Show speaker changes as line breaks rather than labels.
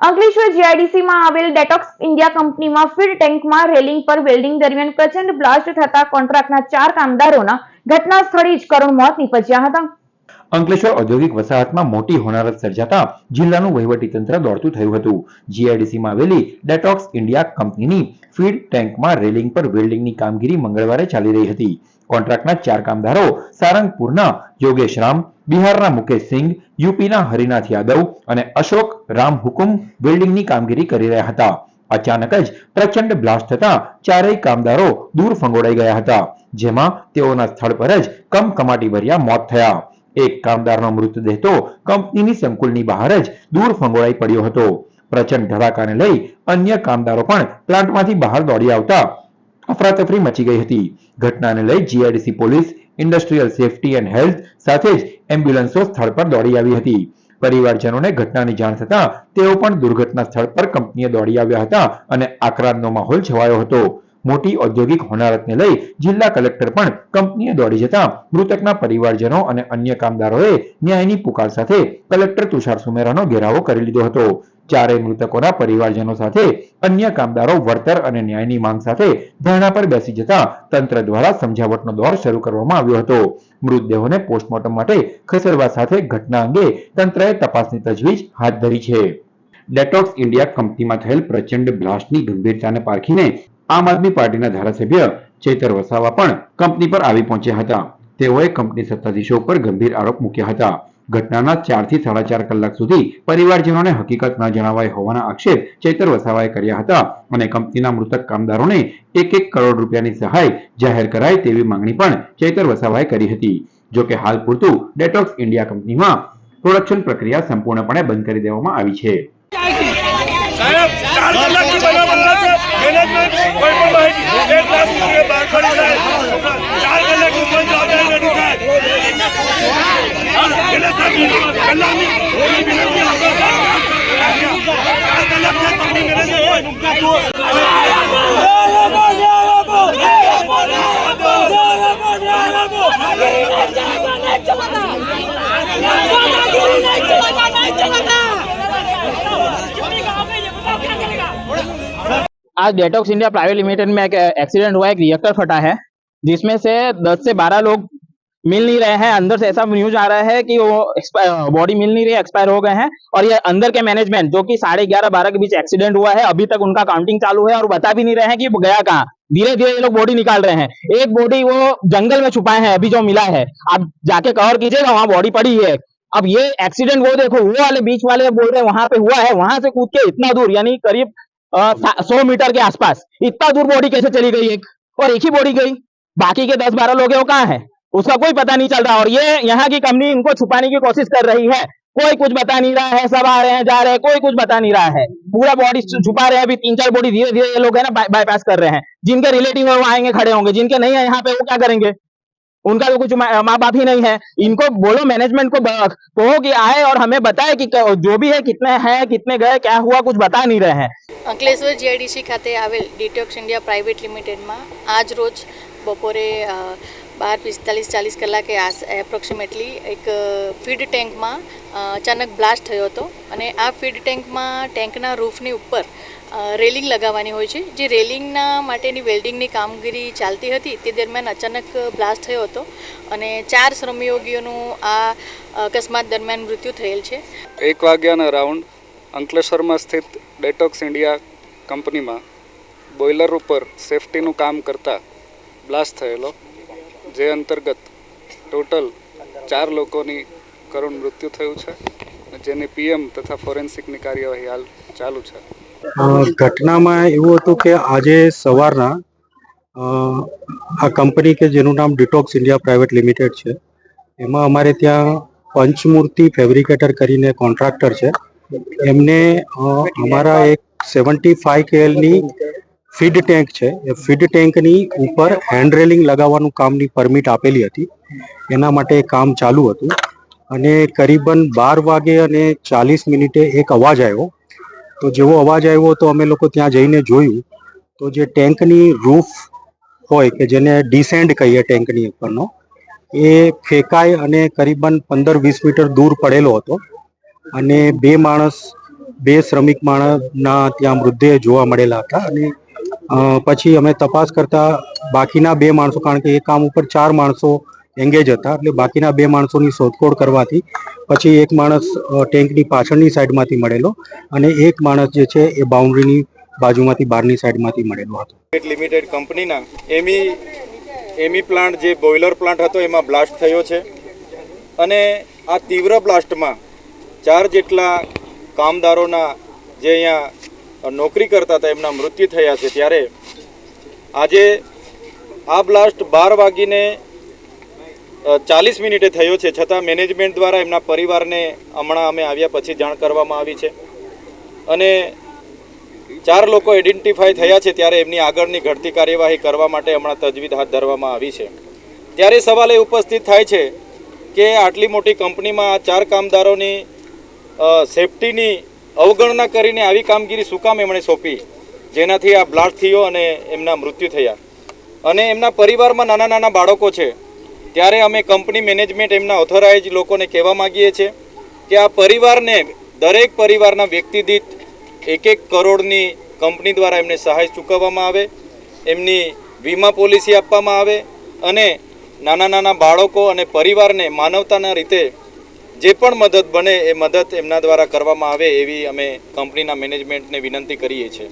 અંકલેશ્વર જીઆઈડીસીમાં આવેલ Detox India કંપનીમાં ફીડ ટેન્કમાં રેલિંગ પર વેલ્ડિંગ દરમિયાન પ્રચંડ બ્લાસ્ટ થતા કોન્ટ્રાક્ટના ચાર કામદારોના ઘટના સ્થળે જ કરુણ મોત નીપજ્યા હતા.
અંકલેશ્વર ઔદ્યોગિક વસાહતમાં મોટી હોનારત સર્જાતા જિલ્લાનું વહીવટીતંત્ર દોડતું થયું હતું. જીઆઈડીસીમાં આવેલી ડેટોક્સ ઇન્ડિયા કંપનીની ફીડ ટેન્કમાં રેલિંગ પર વેલ્ડિંગની કામગીરી મંગળવારે ચાલી રહી હતી. કોન્ટ્રાક્ટના ચાર કામદારો સારંગપુરના યોગેશ રામ, બિહારના મુકેશ યુપીના હરિનાથ યાદવ અને અશોક રામ હુકુમ વેલ્ડિંગની કામગીરી કરી રહ્યા હતા. અચાનક જ પ્રચંડ બ્લાસ્ટ થતા ચારેય કામદારો દૂર ફંગોળાઈ ગયા હતા, જેમાં તેઓના સ્થળ પર જ કમકમાટી ભર્યા મોત થયા. એક કામદારનો મૃતદેહ તો કંપનીની સંકુલની બહાર જ દૂર ફંગોળાઈ પડ્યો હતો. પ્રચંડ ધડાકાને લઈ અન્ય કામદારો પણ પ્લાન્ટમાંથી બહાર દોડી આવતા અફરાતફરી મચી ગઈ હતી. ઘટનાને લઈ GIDC police, industrial safety and health સાથે જ એમ્બ્યુલન્સો સ્થળ પર દોડી આવી હતી. પરિવારજનોને ઘટનાની જાણ થતા તેઓ પણ દુર્ઘટના સ્થળ પર કંપનીએ દોડી આવ્યા હતા અને આક્રાંતનો માહોલ છવાયો હતો. મોટી ઔદ્યોગિક હોનારતને લઈ જિલ્લા કલેક્ટર પણ કંપનીએ દોડી જતા મૃતકના પરિવારજનો અને અન્ય કામદારોએ ન્યાયની પુકાર સાથે કલેક્ટર તુષાર સુમેરાનો ઘેરાવો કરી લીધો હતો. ચારેય મૃતકોના પરિવારજનો સાથે અન્ય કામદારો, વળતર અને ન્યાયની માંગ સાથે ધરણા પર બેસી જતા તંત્ર દ્વારા સમજાવટનો દોર શરૂ કરવામાં આવ્યો હતો. મૃતદેહોને પોસ્ટમોર્ટમ માટે ખસેડવા સાથે ઘટના અંગે તંત્રએ તપાસની તજવીજ હાથ ધરી છે. ડેટોક્સ ઇન્ડિયા કંપનીમાં થયેલ પ્રચંડ બ્લાસ્ટની ગંભીરતાને પારખીને આમ આદમી પાર્ટીના ધારાસભ્ય ચેતર વસાવા પણ કંપની પર આવી પહોંચ્યા હતા. તેઓએ કંપની સત્તાધીશો પર ગંભીર આરોપ મૂક્યા હતા. ઘટનાના ચારથી સાડા ચાર કલાક સુધી પરિવારજનોને હકીકત ન જણાવાય હોવાના આક્ષેપ ચેતર વસાવાએ કર્યા હતા અને કંપનીના મૃતક કામદારોને એક એક કરોડ રૂપિયાની સહાય જાહેર કરાય તેવી માંગણી પણ ચેતર વસાવાએ કરી હતી. જોકે હાલ પૂરતું ડેટોક્સ ઇન્ડિયા કંપનીમાં પ્રોડક્શન પ્રક્રિયા સંપૂર્ણપણે બંધ કરી દેવામાં આવી છે.
મેનેજમેન્ટ કોઈ પણ માહિતી એક લાખ રૂપિયા બહાર ખડી સાહેબ ચાર કલાકથી બંધ જવાબદારી નથી સાહેબ એટલે સાહેબ કલાકની
आज डेटॉक्स इंडिया प्राइवेट लिमिटेड में एक एक्सीडेंट हुआ, एक रिएक्टर फटा है, जिसमें से 10 से 12 लोग मिल नहीं रहे हैं। अंदर से ऐसा न्यूज़ आ रहा है कि वो बॉडी मिल नहीं रही है एक्सपायर हो गए हैं और ये अंदर के मैनेजमेंट जो कि साढ़े ग्यारह बारह के बीच एक्सीडेंट हुआ है, अभी तक उनका काउंटिंग चालू है और बता भी नहीं रहे हैं कि गया कहाँ। धीरे धीरे ये लोग बॉडी निकाल रहे हैं। एक बॉडी वो जंगल में छुपाए हैं, अभी जो मिला है। आप जाके कवर कीजिएगा, वहाँ बॉडी पड़ी है। अब ये एक्सीडेंट वो देखो, वो वाले बीच वाले बोल रहे हैं, वहाँ पे हुआ है, वहाँ से कूद के इतना दूर, यानी करीब सौ मीटर के आसपास। इतना दूर बॉडी कैसे चली गई एक? और एक ही बॉडी गई। बाकी के दस बारह लोग वो कहाँ है? उसका कोई पता नहीं चल रहा। और ये यहाँ की कंपनी इनको छुपाने की कोशिश कर रही है। कोई कुछ बता नहीं रहा है, सब आ रहे हैं, जा रहे हैं, कोई कुछ बता नहीं रहा है। पूरा बॉडी छुपा रहे हैं, अभी तीन चार बॉडी धीरे धीरे ये लोग है ना बाईपास कर रहे हैं। जिनके रिलेटिव है, वो आएँगे, खड़े होंगे। जिनके नहीं है, यहाँ पे वो क्या करेंगे? उनका तो कुछ माँ माँ बाप ही नहीं है इनको बोलो मैनेजमेंट को ब- कहो कि आए और हमें बताए कि क- जो भी है कितने हैं कितने गए क्या हुआ कुछ बता नहीं रहे हैं
અંકલેશ્વર જીઆઈડીસી ખાતે આવેલ ડિટોક્સ ઇન્ડિયા પ્રાઇવેટ લિમિટેડમાં આજ રોજ બપોરે અ, બાર પિસ્તાલીસ ચાલીસ કલાકે આસ એપ્રોક્સિમેટલી એક અ, ફીડ ટેન્કમાં અ, અચાનક બ્લાસ્ટ થયો હતો અને આ ફીડ ટેન્કમાં ટેન્કના રૂફની ઉપર અ, રેલિંગ લગાવવાની હોય છે. જે રેલિંગના માટેની વેલ્ડિંગની કામગીરી ચાલતી હતી તે દરમિયાન અચાનક બ્લાસ્ટ થયો હતો અને ચાર શ્રમયોગીઓનું આ અકસ્માત દરમિયાન મૃત્યુ થયેલ છે.
એક વાગ્યાના રાઉન્ડ અંકલેશ્વરમાં સ્થિત ડેટોક્સ ઇન્ડિયા કંપનીમાં બોઇલર ઉપર સેફટીનું કામ કરતા બ્લાસ્ટ થયેલો, જે અંતર્ગત ટોટલ ચાર લોકોની કરુણ મૃત્યુ થયું છે જેને પીએમ તથા ફોરેન્સિકની કાર્યવાહી હાલ ચાલુ છે.
ઘટનામાં એવું હતું કે આજે સવારના આ કંપની કે જેનું નામ ડિટોક્સ ઇન્ડિયા પ્રાઇવેટ લિમિટેડ છે, એમાં અમારે ત્યાં પંચમૂર્તિ ફેબ્રિકેટર કરીને કોન્ટ્રાક્ટર છે. એમને અમારા એક સેવન્ટી ફાઈવ કેએલની ફીડ ટેન્ક છે. એ ફીડ ટેન્કની ઉપર હેન્ડ રેલિંગ લગાવવાનું કામની પરમિટ આપેલી હતી. એના માટે કામ ચાલુ હતું. અને કરીબન બાર વાગે અને ચાલીસ મિનિટે એક અવાજ આવ્યો. તો જેવો અવાજ આવ્યો તો અમે લોકો ત્યાં જઈને જોયું. તો જે ટેન્કની રૂફ હોય કે જેને ડિસેન્ડ કહીએ ટેન્કની ઉપરનો, એ ફેંકાય અને કરીબન પંદર વીસ મીટર દૂર પડેલો હતો. અને બે માણસ, બે શ્રમિક માણસના ત્યાં મૃતદેહ જોવા મળેલા હતા. અને પછી અમે તપાસ કરતા બાકીના બે માણસો, કારણ કે એ કામ ઉપર ચાર માણસો એંગેજ હતા. એટલે બાકીના બે માણસોની શોધખોળ કરવાથી પછી એક માણસ ટેન્કની પાછળની સાઈડમાંથી મળેલો અને એક માણસ જે છે એ બાઉન્ડ્રીની બાજુમાંથી બહારની સાઈડમાંથી મળેલો હતો.
લિમિટેડ કંપનીના એમી એમી પ્લાન્ટ જે બોઇલર પ્લાન્ટ હતો એમાં બ્લાસ્ટ થયો છે. અને આ તીવ્ર બ્લાસ્ટમાં ચાર જેટલા કામદારોના જે અહીંયા નોકરી કરતા હતા એમના મૃત્યુ થયા છે. ત્યારે આજે આ બ્લાસ્ટ બાર વાગીને ચાલીસ મિનિટે થયો છે. છતાં મેનેજમેન્ટ દ્વારા એમના પરિવારને હમણાં અમે આવ્યા પછી જાણ કરવામાં આવી છે. અને ચાર લોકો આઈડેન્ટિફાય થયા છે ત્યારે એમની આગળની ઘટતી કાર્યવાહી કરવા માટે હમણાં તજવીજ હાથ ધરવામાં આવી છે. ત્યારે સવાલ એ ઉપસ્થિત થાય છે કે આટલી મોટી કંપનીમાં ચાર કામદારોની સેફટીની અવગણના કરીને આવી કામગીરી શું કામ એમણે સોંપી? જેનાથી આ બ્લાસ્ટ થયો અને એમના મૃત્યુ થયા. અને એમના પરિવારમાં નાના નાના બાળકો છે. ત્યારે અમે કંપની મેનેજમેન્ટ એમના ઓથોરાઇઝ લોકોને કહેવા માગીએ છીએ કે આ પરિવારને, દરેક પરિવારના વ્યક્તિ દીઠ એક એક કરોડની કંપની દ્વારા એમને સહાય ચૂકવવામાં આવે, એમની વીમા પોલિસી આપવામાં આવે અને નાના નાના બાળકો અને પરિવારને માનવતાના રીતે જે પણ મદદ બને એ મદદ એમના દ્વારા કરવામાં આવે એવી અમે કંપનીના મેનેજમેન્ટને વિનંતી કરીએ છીએ.